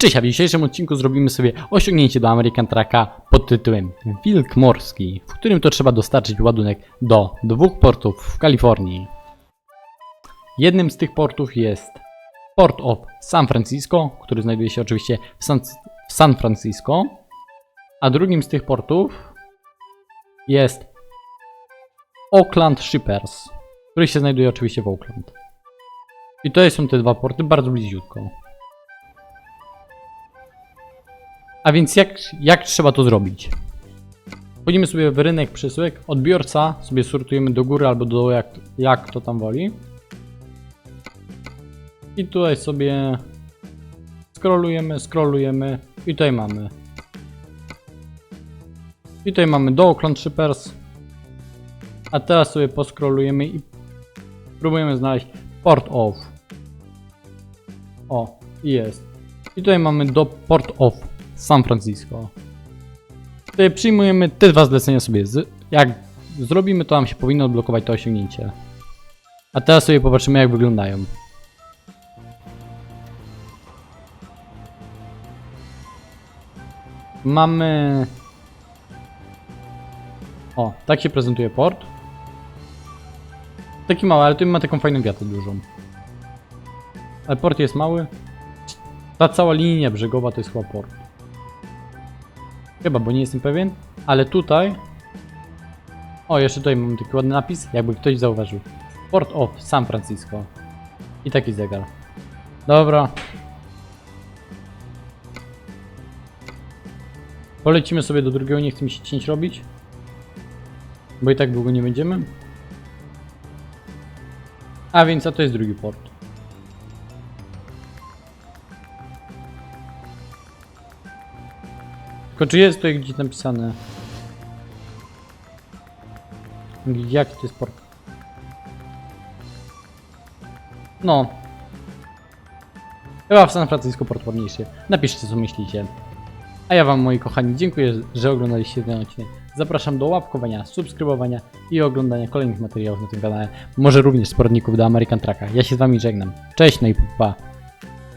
Cześć, a w dzisiejszym odcinku zrobimy sobie osiągnięcie do American Trucka pod tytułem Wilk Morski, w którym to trzeba dostarczyć ładunek do dwóch portów w Kalifornii. Jednym z tych portów jest Port of San Francisco, który znajduje się oczywiście w San, w San Francisco, a drugim z tych portów jest Oakland Shippers, który się znajduje oczywiście w Oakland. I to są te dwa porty bardzo bliziutko. A więc jak, jak trzeba to zrobić? Wchodzimy sobie w rynek przesyłek, odbiorca sobie sortujemy do góry albo do jak, jak to tam woli. I tutaj sobie scrollujemy, scrollujemy i tutaj mamy. I tutaj mamy do Oakland Shippers. A teraz sobie poscrollujemy i próbujemy znaleźć Port of. O, jest. I tutaj mamy do Port of San Francisco. Tutaj przyjmujemy te dwa zlecenia sobie. Jak zrobimy, to nam się powinno odblokować to osiągnięcie. A teraz sobie popatrzymy, jak wyglądają. Mamy. O, tak się prezentuje port. Taki mały, ale tu ma taką fajną wiatę dużą. Ale port jest mały. Ta cała linia brzegowa to jest chyba port. Chyba, bo nie jestem pewien. Ale tutaj... O, jeszcze tutaj mam taki ładny napis, jakby ktoś zauważył. Port of San Francisco. I taki zegar. Dobra. Polecimy sobie do drugiego, nie chce mi się cięć robić. Bo i tak długo nie będziemy. A więc, a to jest drugi port. Tylko czy jest tutaj gdzieś napisane? Jak to jest port? No. Chyba w San Francisco port ładniejszy. Napiszcie co myślicie. A ja wam moi kochani dziękuję, że oglądaliście ten odcinek. Zapraszam do łapkowania, subskrybowania i oglądania kolejnych materiałów na tym kanale. Może również z poradników do American Trucka. Ja się z wami żegnam. Cześć no i pa.